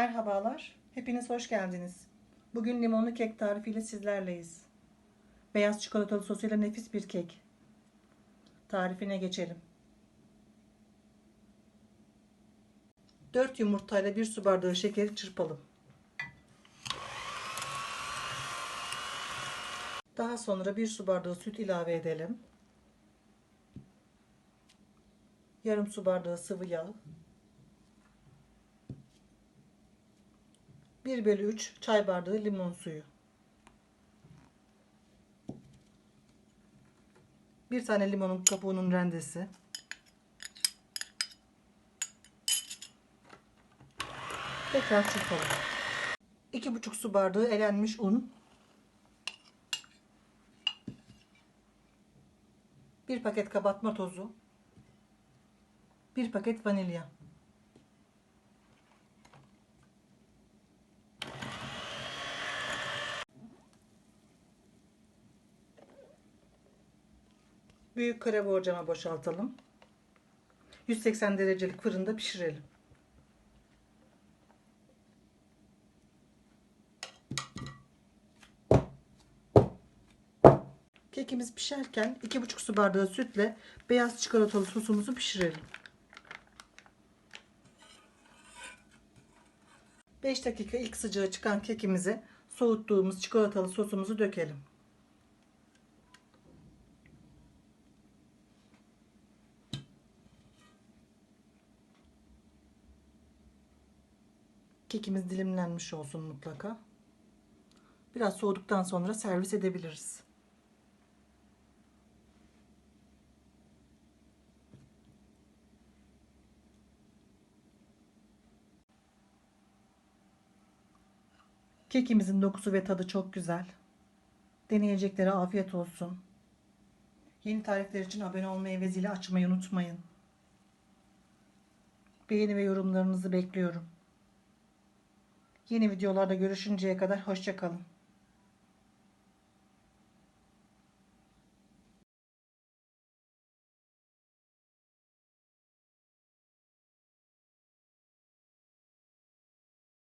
Merhabalar, hepiniz hoş geldiniz. Bugün limonlu kek tarifiyle sizlerleyiz. Beyaz çikolatalı sosuyla nefis bir kek. Tarifine geçelim. 4 yumurtayla 1 su bardağı şekeri çırpalım. Daha sonra 1 su bardağı süt ilave edelim. Yarım su bardağı sıvı yağ. 1 bölü 3 çay bardağı limon suyu. Bir tane limonun kabuğunun rendesi. Tekrar çırpalım. 2,5 su bardağı elenmiş un. 1 paket kabartma tozu. 1 paket vanilya. Büyük kare borcama boşaltalım. 180 derecelik fırında pişirelim. Kekimiz pişerken 2,5 su bardağı sütle beyaz çikolatalı sosumuzu pişirelim. 5 dakika ilk sıcağı çıkan kekimize soğuttuğumuz çikolatalı sosumuzu dökelim. Kekimiz dilimlenmiş olsun mutlaka. Biraz soğuduktan sonra servis edebiliriz. Kekimizin dokusu ve tadı çok güzel. Deneyeceklere afiyet olsun. Yeni tarifler için abone olmayı ve zili açmayı unutmayın. Beğeni ve yorumlarınızı bekliyorum. Yeni videolarda görüşünceye kadar hoşçakalın.